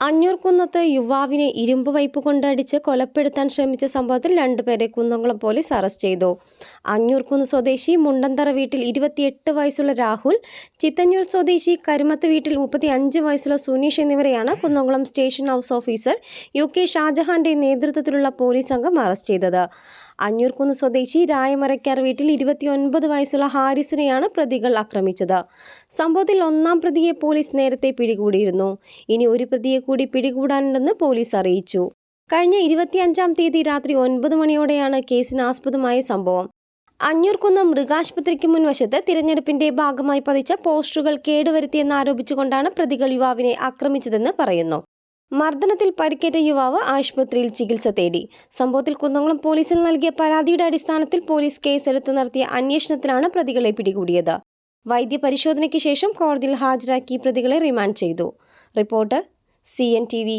അഞ്ഞൂർകുന്നത്ത് യുവാവിനെ ഇരുമ്പ് പൈപ്പ് കൊണ്ടടിച്ച് കൊലപ്പെടുത്താൻ ശ്രമിച്ച സംഭവത്തിൽ രണ്ടുപേരെ കുന്നംകുളം പോലീസ് അറസ്റ്റ് ചെയ്തു. അഞ്ഞൂർകുന്ന് സ്വദേശി മുണ്ടന്തറ വീട്ടിൽ ഇരുപത്തിയെട്ട് വയസ്സുള്ള രാഹുൽ ചിത്തഞ്ഞൂർ സ്വദേശി കരുമത്ത് വീട്ടിൽ മുപ്പത്തി അഞ്ച് വയസ്സുള്ള സുനീഷ് എന്നിവരെയാണ് Kunnamkulam station house officer U K ഷാജഹാന്റെ നേതൃത്വത്തിലുള്ള പോലീസ് സംഘം അറസ്റ്റ് ചെയ്തത്. അഞ്ഞൂർകുന്ന് സ്വദേശി രായമരക്കാർ വീട്ടിൽ ഇരുപത്തിയൊൻപത് വയസ്സുള്ള ഹാരിസിനെയാണ് പ്രതികൾ ആക്രമിച്ചത്. സംഭവത്തിൽ ഒന്നാം പ്രതിയെ പോലീസ് നേരത്തെ പിടികൂടിയിരുന്നു. ഇനി ഒരു പ്രതിയെ കൂടി പിടികൂടാനുണ്ടെന്ന് പോലീസ് അറിയിച്ചു. കഴിഞ്ഞ ഇരുപത്തിയഞ്ചാം തീയതി രാത്രി ഒൻപത് മണിയോടെയാണ് കേസിന് ആസ്പദമായ സംഭവം. അഞ്ഞൂർക്കുന്ന് മൃഗാശുപത്രിക്ക് മുൻവശത്ത് തിരഞ്ഞെടുപ്പിന്റെ ഭാഗമായി പതിച്ച പോസ്റ്ററുകൾ കേടുവരുത്തിയെന്നാരോപിച്ചുകൊണ്ടാണ് പ്രതികൾ യുവാവിനെ ആക്രമിച്ചതെന്ന് പറയുന്നു. മർദ്ദനത്തിൽ പരിക്കേറ്റ യുവാവ് ആശുപത്രിയിൽ ചികിത്സ തേടി. സംഭവത്തിൽ കുന്നംകുളം പോലീസിൽ നൽകിയ പരാതിയുടെ അടിസ്ഥാനത്തിൽ പോലീസ് കേസെടുത്ത് നടത്തിയ അന്വേഷണത്തിലാണ് പ്രതികളെ പിടികൂടിയത്. വൈദ്യപരിശോധനയ്ക്ക് ശേഷം കോടതിയിൽ ഹാജരാക്കി പ്രതികളെ റിമാൻഡ് ചെയ്തു. Report C N T V.